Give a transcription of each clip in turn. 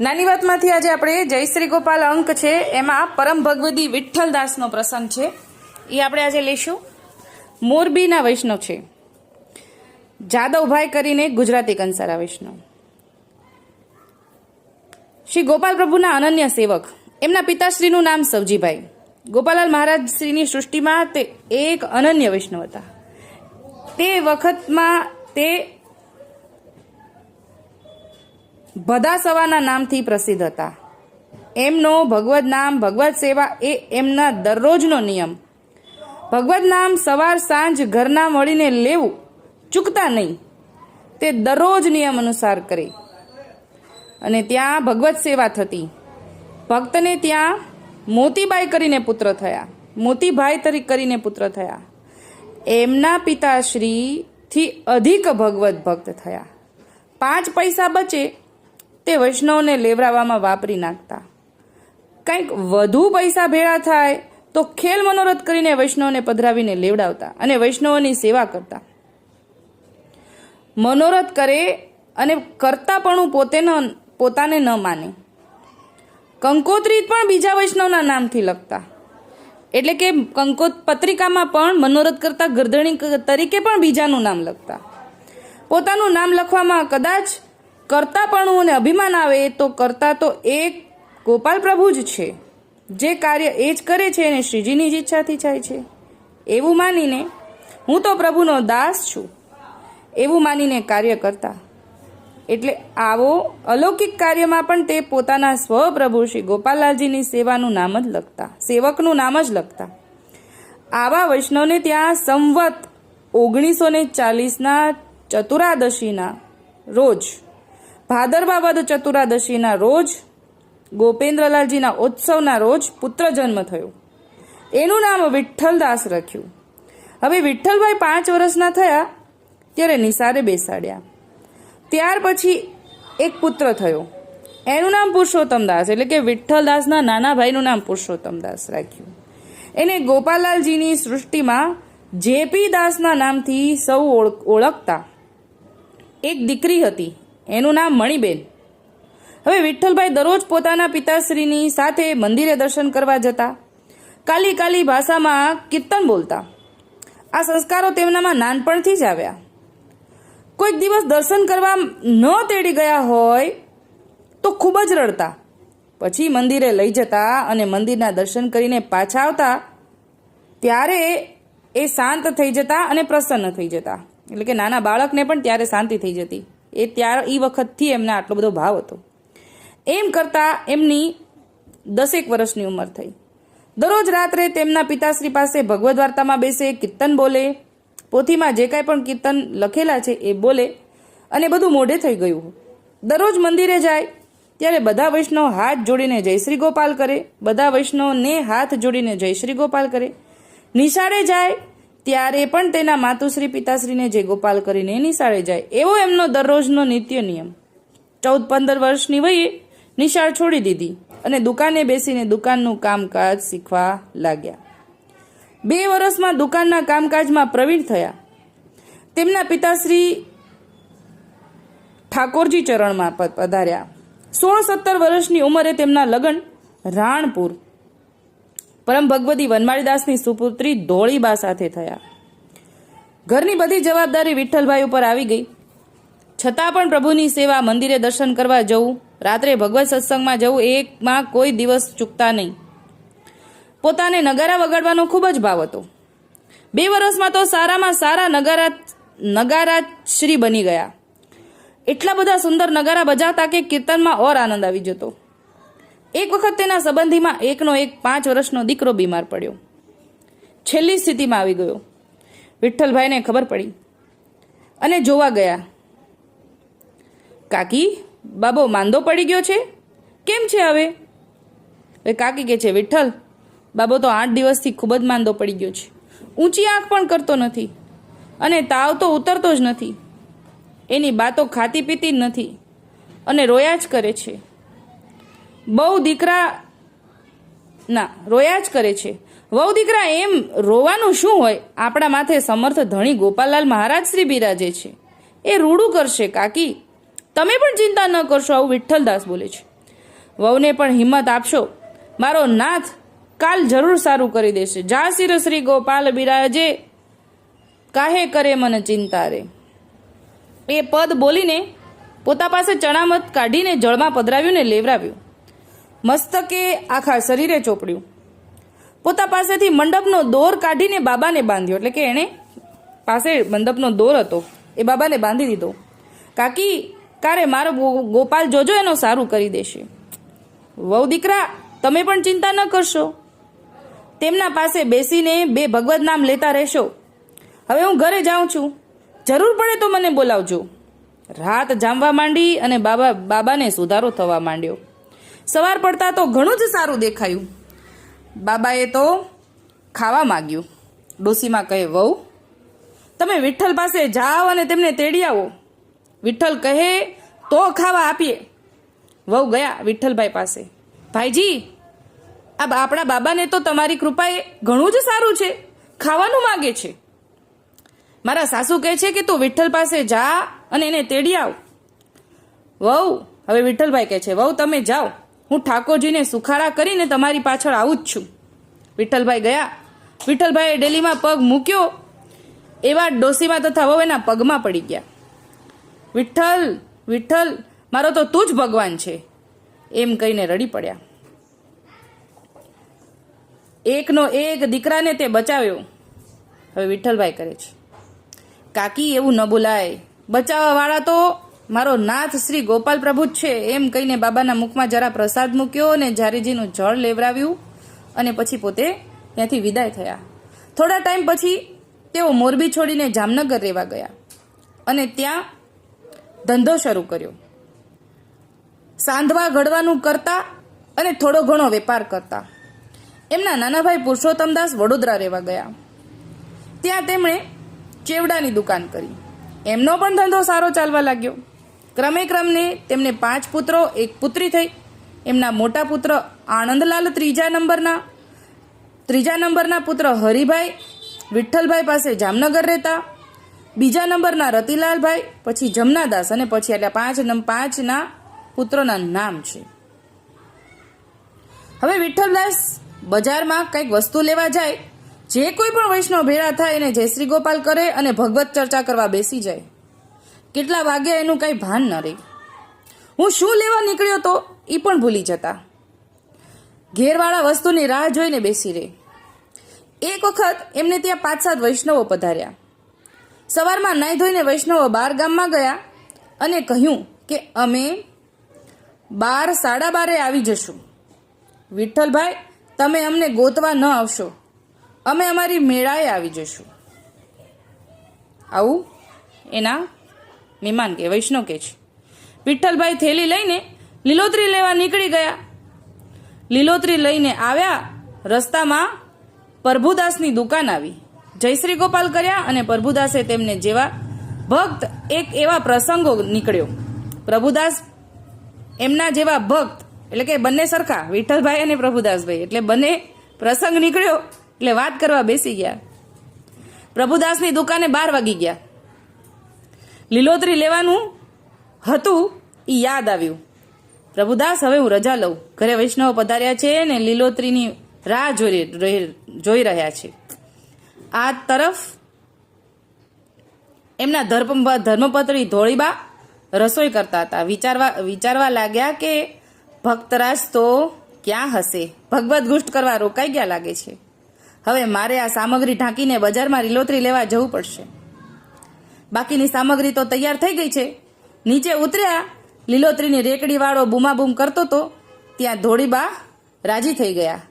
નાની વાતમાંથી આજે આપણે જય શ્રી ગોપાલ અંક છે. એમાં પરમ ભગવદી વિઠ્ઠલદાસનો પ્રસંગ છે. એ આપણે આજે લઈશું મોરબીના વૈષ્ણવ છે. જાદવભાઈ કરીને ગુજરાતી કંસારા વૈષ્ણવ. શ્રી ગોપાલ પ્રભુના અનન્ય સેવક. એમના પિતાશ્રીનું નામ સવજીભાઈ. ગોપાલાલ મહારાજ શ્રીની સૃષ્ટિમાં તે એક અનન્ય વૈષ્ણવ હતા. તે વખતમાં તે ભદા સવાના નામથી પ્રસિદ્ધ હતા. એમનો ભગવદ નામ, ભગવદ સેવા એ એમના દરરોજનો નિયમ. ભગવદ નામ સવાર સાંજ ઘરના મળીને લેવું ચૂકતા નહીં. તે દરરોજ નિયમ અનુસાર કરે. અને ત્યાં ભગવત સેવા થતી. ભક્તને ત્યાં મોતીબાઈ કરીને પુત્ર થયા. મોતીભાઈ તરીકે કરીને પુત્ર થયા. એમના પિતાશ્રીથી અધિક ભગવત ભક્ત થયા. પાંચ પૈસા બચે તે વૈષ્ણવને લેવરાવામાં વાપરી નાખતા. કંઈક વધુ પૈસા ભેળા થાય તો ખેલ મનોરથ કરીને વૈષ્ણવને પધરાવીને લેવડાવતા અને વૈષ્ણવોની સેવા કરતા. મનોરથ કરે અને કરતાપણું પોતે ન, પોતાને ન માને. કંકોત્રી પણ બીજા વૈષ્ણવના નામથી લખતા. એટલે કે કંકોત, પત્રિકામાં પણ મનોરથ કરતા ગરદણી તરીકે પણ બીજાનું નામ લખતા. પોતાનું નામ લખવામાં કદાચ કરતાપણું અને અભિમાન આવે તો કરતા તો એક ગોપાલ પ્રભુ જ છે. જે કાર્ય એ જ કરે છે અને શ્રીજીની જ ઈચ્છાથી થાય છે. એવું માનીને હું તો પ્રભુનો દાસ છું. એવું માનીને કાર્ય કરતા. એટલે આવો અલૌકિક કાર્યમાં પણ તે પોતાના સ્વપ્રભુ શ્રી ગોપાલલાલજીની સેવાનું નામ જ લખતા, સેવકનું નામ જ લખતા. આવા વૈષ્ણવને ત્યાં સંવત ઓગણીસો ને ચાલીસના ચતુરાદશીના રોજ ભાદરવા વદ ચતુરાદશીના રોજ ગોપેન્દ્રલાલજીના ઉત્સવના રોજ પુત્ર જન્મ થયો. એનું નામ વિઠ્ઠલદાસ રાખ્યું. હવે વિઠ્ઠલભાઈ પાંચ વર્ષના થયા ત્યારે નિસારે બેસાડ્યા. ત્યાર પછી એક પુત્ર થયો. એનું નામ પુરુષોત્તમદાસ, એટલે કે વિઠ્ઠલદાસના નાના ભાઈનું નામ પુરુષોત્તમદાસ રાખ્યું. એને ગોપાલાલજીની સૃષ્ટિમાં જેપી દાસના નામથી સૌ ઓળખતા એક દીકરી હતી એનું નામ મણિબેન. હવે વિઠ્ઠલભાઈ દરરોજ પોતાના પિતાશ્રીની સાથે મંદિરે દર્શન કરવા જતા, કાલી કાલી ભાષામાં કીર્તન બોલતા. આ સંસ્કારો તેમનામાં નાનપણથી જ આવ્યા. કોઈક દિવસ દર્શન કરવા ન તેડી ગયા હોય તો ખૂબ જ રડતા. પછી મંદિરે લઈ જતા અને મંદિરના દર્શન કરીને પાછા આવતા, ત્યારે એ શાંત થઈ જતા અને પ્રસન્ન થઈ જતા. એટલે કે નાના બાળકને પણ ત્યારે શાંતિ થઈ જતી. એ ત્યાર એ વખતથી એમને આટલો બધો ભાવ હતો. એમ કરતાં એમની દસેક વર્ષની ઉંમર થઈ. દરરોજ રાત્રે તેમના પિતાશ્રી પાસે ભગવદ્ વાર્તામાં બેસે, કીર્તન બોલે, પોથીમાં જે કાંઈ પણ કીર્તન લખેલા છે એ બોલે અને બધું મોઢે થઈ ગયું. દરરોજ મંદિરે જાય ત્યારે બધા વૈષ્ણવ હાથ જોડીને જય શ્રી ગોપાલ કરે, બધા વૈષ્ણવને હાથ જોડીને જય શ્રી ગોપાલ કરે. નિશાળે જાય ત્યારે પણ તેના માતુશ્રી પિતાશ્રીને જે ગોપાલ કરીને નિશાળે જાય. એવો એમનો દરરોજનો નિત્ય નિયમ. ચૌદ પંદર વર્ષની વયે નિશાળ છોડી દીધી અને દુકાને બેસીને દુકાનનું કામકાજ શીખવા લાગ્યા. બે વર્ષમાં દુકાનના કામકાજમાં પ્રવીણ થયા. તેમના પિતાશ્રી ઠાકોરજી ચરણમાં પધાર્યા. સોળ સત્તર વર્ષની ઉંમરે તેમના લગ્ન રાણપુર પરમ ભગવતી વનમાળીદાસની સુપુત્રી ધોળીબા સાથે થયા. ઘરની બધી જવાબદારી વિઠ્ઠલભાઈ ઉપર આવી ગઈ. છતાં પણ પ્રભુની સેવા મંદિરે દર્શન કરવા જવું, રાત્રે ભગવત સત્સંગમાં જવું, એકમાં કોઈ દિવસ ચૂકતા નહીં. પોતાને નગારા વગાડવાનો ખૂબ જ ભાવ હતો. બે વર્ષમાં તો સારામાં સારા નગારા નગારા શ્રી બની ગયા. એટલા બધા સુંદર નગારા બજાવતા કે કીર્તનમાં ઓર આનંદ આવી જતો. એક વખત તેના સંબંધીમાં એકનો એક પાંચ વર્ષનો દીકરો બીમાર પડ્યો. છેલ્લી સ્થિતિમાં આવી ગયો. વિઠ્ઠલભાઈને ખબર પડી અને જોવા ગયા. કાકી, બાબો માંદો પડી ગયો છે? કેમ છે હવે? એ કાકી કે છે, વિઠ્ઠલ, બાબો તો આઠ દિવસથી ખૂબ જ માંદો પડી ગયો છે. ઊંચી આંખ પણ કરતો નથી અને તાવ તો ઉતરતો જ નથી. એની બાતો ખાતી પીતી જ નથી અને રોયા જ કરે છે. બહુ દીકરા ના, રોયા જ કરે છે. વહુ દીકરા એમ રોવાનું શું હોય? આપણા માથે સમર્થ ધણી ગોપાલલાલ મહારાજ શ્રી બિરાજે છે. એ રૂડું કરશે, કાકી. તમે પણ ચિંતા ન કરશો, આવું વિઠ્ઠલદાસ બોલે છે. વહુને પણ હિંમત આપશો. મારો નાથ કાલ જરૂર સારું કરી દેશે. જા શિર શ્રી ગોપાલ બિરાજે. કાહે કરે મને ચિંતા રે? એ પદ બોલીને પોતા પાસે ચણામત કાઢીને જળમાં પધરાવ્યું ને લેવરાવ્યું. મસ્તકે આખા શરીરે ચોપડ્યું. પોતા પાસેથી મંડપનો દોર કાઢીને બાબાને બાંધ્યો. એટલે કે એણે પાસે મંડપનો દોર હતો. એ બાબાને બાંધી દીધો. કાકી, કારે મારો ગોપાલ જોજો એનો સારું કરી દેશે. વહુ દીકરા, તમે પણ ચિંતા ન કરશો. તેમના પાસે બેસીને બે ભગવદ નામ લેતા રહેશો. હવે હું ઘરે જાઉં છું. જરૂર પડે તો મને બોલાવજો. રાત જામવા માંડી અને બાબા, બાબાને સુધારો થવા માંડ્યો. સવાર પડતા તો ઘણું જ સારું દેખાયું. બાબાએ તો ખાવા માગ્યું. ડોસીમાં કહે, વહુ, તમે વિઠ્ઠલ પાસે જાઓ અને તેમને તેડી આવો. વિઠ્ઠલ કહે, તો ખાવા આપીએ. વહુ ગયા વિઠ્ઠલભાઈ પાસે. ભાઈજી, આ આપણા બાબાને તો તમારી કૃપાએ ઘણું જ સારું છે. ખાવાનું માગે છે. મારા સાસુ કહે છે કે તું વિઠ્ઠલ પાસે જા અને એને તેડી આવ. વહુ, હવે વિઠ્ઠલભાઈ કહે છે, વહુ, તમે જાઓ. હું ઠાકોરજીને સુખાળા કરીને તમારી પાછળ આવું જ છું. વિઠ્ઠલભાઈ ગયા. વિઠ્ઠલભાઈએ ડેલીમાં પગ મૂક્યો. એવા ડોસીમાં તથા વહુ એના પગમાં પડી ગયા. વિઠ્ઠલ વિઠ્ઠલ, મારો તો તું જ ભગવાન છે. એમ કહીને રડી પડ્યા. એકનો એક દીકરાને તે બચાવ્યો. હવે વિઠ્ઠલભાઈ કરે છે. કાકી એવું ન બોલાય. બચાવવાવાળા તો મારો નાથ શ્રી ગોપાલ પ્રભુ જ છે એમ કહીને બાબાના મુખમાં જરા પ્રસાદ મૂક્યો અને જારીજીનું જળ લેવરાવ્યું અને પછી પોતે ત્યાંથી વિદાય થયા. થોડા ટાઈમ પછી તેઓ મોરબી છોડીને જામનગર રહેવા ગયા અને ત્યાં ધંધો શરૂ કર્યો. સાંધવા ઘડવાનું કરતા અને થોડો ઘણો વેપાર કરતા. એમના નાનાભાઈ પુરુષોત્તમદાસ વડોદરા રહેવા ગયા. ત્યાં તેમણે ચેવડાની દુકાન કરી. એમનો પણ ધંધો સારો ચાલવા લાગ્યો. ક્રમે ક્રમને તેમને પાંચ પુત્રો, એક પુત્રી થઈ. એમના મોટા પુત્ર આનંદલાલ ત્રીજા નંબરના ત્રીજા નંબરના પુત્ર હરિભાઈ વિઠ્ઠલભાઈ પાસે જામનગર રહેતા. બીજા નંબરના રતિલાલભાઈ, પછી જમનાદાસ અને પછી એટલે પાંચ નંબર પાંચના પુત્રોના નામ છે. હવે વિઠ્ઠલદાસ બજારમાં કંઈક વસ્તુ લેવા જાય. જે કોઈ પણ વૈષ્ણવ ભેળા થાય એને જય શ્રી ગોપાલ કરે અને ભગવત ચર્ચા કરવા બેસી જાય. કેટલા વાગ્યા એનું કંઈ ભાન ન રહે. હું શું લેવા નીકળ્યો તો એ પણ ભૂલી જતા. ઘેરવાળા વસ્તુની રાહ જોઈને બેસી રહે. એક વખત એમને ત્યાં પાંચ સાત વૈષ્ણવો પધાર્યા. સવારમાં નાહી ધોઈને વૈષ્ણવો બાર ગામમાં ગયા અને કહ્યું કે અમે બાર સાડા બારે આવી જશું. વિઠ્ઠલભાઈ, તમે અમને ગોતવા ન આવશો. અમે અમારી મેળાએ આવી જશું. આવું એના મહેમાન કે, વૈષ્ણવ કે છે. વિઠ્ઠલભાઈ થેલી લઈને લીલોતરી લેવા નીકળી ગયા. લીલોતરી લઈને આવ્યા, રસ્તામાં પ્રભુદાસની દુકાન આવી. જયશ્રી ગોપાલ કર્યા અને પ્રભુદાસે તેમને જેવા ભક્ત એક એવા પ્રસંગો નીકળ્યો. પ્રભુદાસ એમના જેવા ભક્ત, એટલે કે બંને સરખા, વિઠ્ઠલભાઈ અને પ્રભુદાસભાઈ, એટલે બંને પ્રસંગ નીકળ્યો, એટલે વાત કરવા બેસી ગયા. પ્રભુદાસની દુકાને બાર વાગી ગયા. લીલોતરી લેવાનું હતું એ યાદ આવ્યું. પ્રભુદાસ, હવે હું રજા લઉં. ઘરે વૈષ્ણવ પધાર્યા છે ને લીલોતરીની રાહ જોઈ જોઈ રહ્યા છે. આ તરફ એમના ધર્મ, ધર્મપત્રી ધોળીબા રસોઈ કરતા હતા. વિચારવા વિચારવા લાગ્યા કે ભક્તરાજ તો ક્યાં હશે? ભગવત ગુષ્ટ કરવા રોકાઈ ગયા લાગે છે. હવે મારે આ સામગ્રી ઢાંકીને બજારમાં લીલોતરી લેવા જવું પડશે. બાકીની સામગ્રી તો તૈયાર થઈ ગઈ છે. નીચે ઉતર્યા, લીલોતરીની રેકડીવાળો બૂમાબૂમ કરતો તો ત્યાં ધોળીબા રાજી થઈ ગયા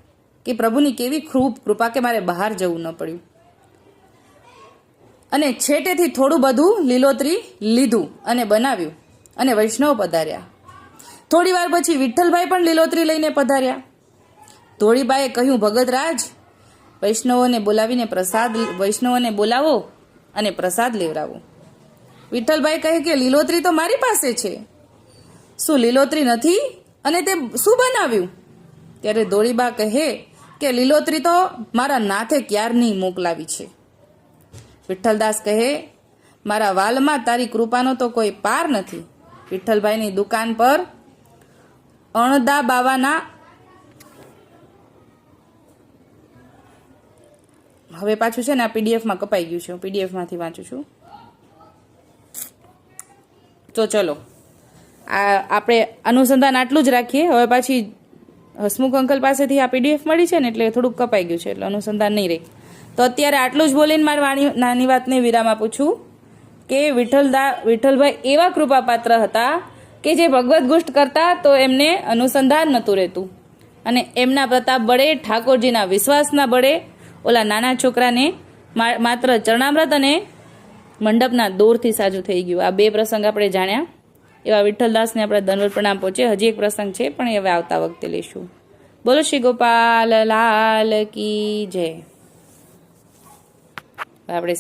કે પ્રભુની કેવી ખૂબ કૃપા કે મારે બહાર જવું ન પડ્યું. અને છેટેથી થોડું બધું લીલોતરી લીધું અને બનાવ્યું અને વૈષ્ણવ પધાર્યા. થોડી વાર પછી વિઠ્ઠલભાઈ પણ લીલોતરી લઈને પધાર્યા. ધોળીબાએ કહ્યું, ભગતરાજ, વૈષ્ણવોને બોલાવીને પ્રસાદ, વૈષ્ણવોને બોલાવો. અને પ્રસાદ લેવડાવો. વિઠ્ઠલભાઈ કહે કે, લીલોતરી તો મારી પાસે છે. શું લીલોતરી નથી? અને તે શું બનાવ્યું? ત્યારે દોળીબા કહે કે, લીલોતરી તો મારા નાથે ક્યારની મોકલાવી છે. વિઠ્ઠલદાસ કહે, મારા વાલમાં તારી કૃપાનો તો કોઈ પાર નથી. વિઠ્ઠલભાઈની દુકાન પર અણદા બાવાના હવે પાછું છે ને આ પીડીએફમાં કપાઈ ગયું છે. હું પીડીએફમાંથી વાંચું છું. તો ચલો. આ આપણે અનુસંધાન આટલું જ રાખીએ. હવે પાછી હસમુખ અંકલ પાસેથી આ પીડીએફ મળી છે ને એટલે થોડુંક કપાઈ ગયું છે, એટલે અનુસંધાન નહીં રહે. તો અત્યારે આટલું જ બોલીને મારી વાણી નાની વાતને વિરામ આપું છું કે વિઠ્ઠલદા વિઠ્ઠલભાઈ એવા કૃપાપાત્ર હતા કે જે ભગવદ્ ગુષ્ટ કરતા તો એમને અનુસંધાન નહોતું રહેતું. અને એમના પ્રતાપ બળે, ઠાકોરજીના વિશ્વાસના બળે ઓલા નાના છોકરાને માત્ર ચરણામૃત અને મંડપના દોરથી સાજું થઈ ગયું. આ બે પ્રસંગ આપણે જાણ્યા. એવા વિઠ્ઠલદાસને આપણે ધનવર પ્રણામ પહોંચે. હજી એક પ્રસંગ છે, પણ એ હવે આવતા વખતે લઈશું બોલો શ્રી ગોપાલ લાલ કી જય. આપણે